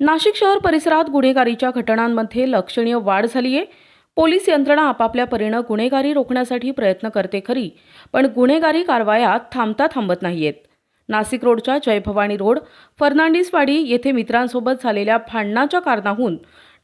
नाशिक शहर परिसरात गुन्हेगारीच्या घटनांमध्ये लक्षणीय वाढ झाली आहे. पोलीस यंत्रणा आपापल्या परीनं गुन्हेगारी रोखण्यासाठी प्रयत्न करते खरी पण गुन्हेगारी कारवाया थांबता थांबत नाहीयेत. नाशिक रोडच्या जयभवानी रोड फर्नांडिसवाडी येथे मित्रांसोबत झालेल्या भांडणाच्या कारणाहून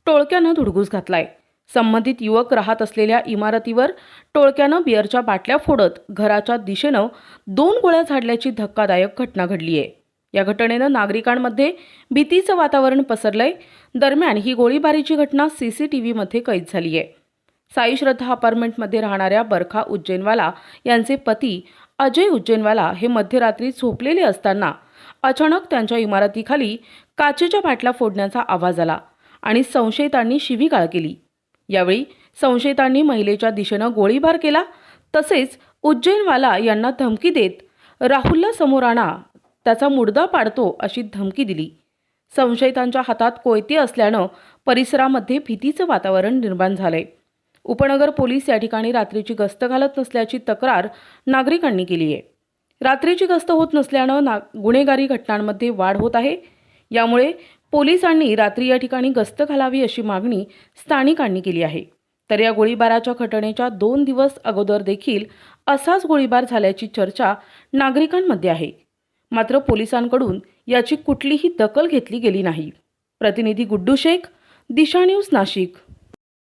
टोळक्यानं धुडगूस घातलाय. संबंधित युवक राहत असलेल्या इमारतीवर टोळक्यानं बिअरच्या बाटल्या फोडत घराच्या दिशेनं दोन गोळ्या झाडल्याची धक्कादायक घटना घडली आहे या घटनेनं नागरिकांमध्ये भीतीचं वातावरण पसरलंय. दरम्यान ही गोळीबारीची घटना सीसीटीव्हीमध्ये कैद झाली आहे. साई श्रद्धा अपार्टमेंटमध्ये राहणाऱ्या बरखा उज्जैनवाला यांचे पती अजय उज्जैनवाला हे मध्यरात्री झोपलेले असताना अचानक त्यांच्या इमारतीखाली काचेच्या बाटला फोडण्याचा आवाज आला आणि संशयितांनी शिवीगाळ केली. यावेळी संशयितांनी महिलेच्या दिशेनं गोळीबार केला. तसेच उज्जैनवाला यांना धमकी देत राहुलला समोर आणा त्याचा मुडदा पाडतो अशी धमकी दिली. संशयितांच्या हातात कोयते असल्यानं परिसरामध्ये भीतीचं वातावरण निर्माण झालंय. उपनगर पोलीस या ठिकाणी रात्रीची गस्त घालत नसल्याची तक्रार नागरिकांनी केली आहे. रात्रीची गस्त होत नसल्यानं ना गुन्हेगारी घटनांमध्ये वाढ होत आहे. यामुळे पोलिसांनी रात्री या ठिकाणी गस्त घालावी अशी मागणी स्थानिकांनी केली आहे. तर या गोळीबाराच्या घटनेच्या दोन दिवस अगोदर देखील असाच गोळीबार झाल्याची चर्चा नागरिकांमध्ये आहे. मात्र पोलिसांकडून याची कुठलीही दखल घेतली गेली नाही. प्रतिनिधी गुड्डू शेख दिशा न्यूज नाशिक.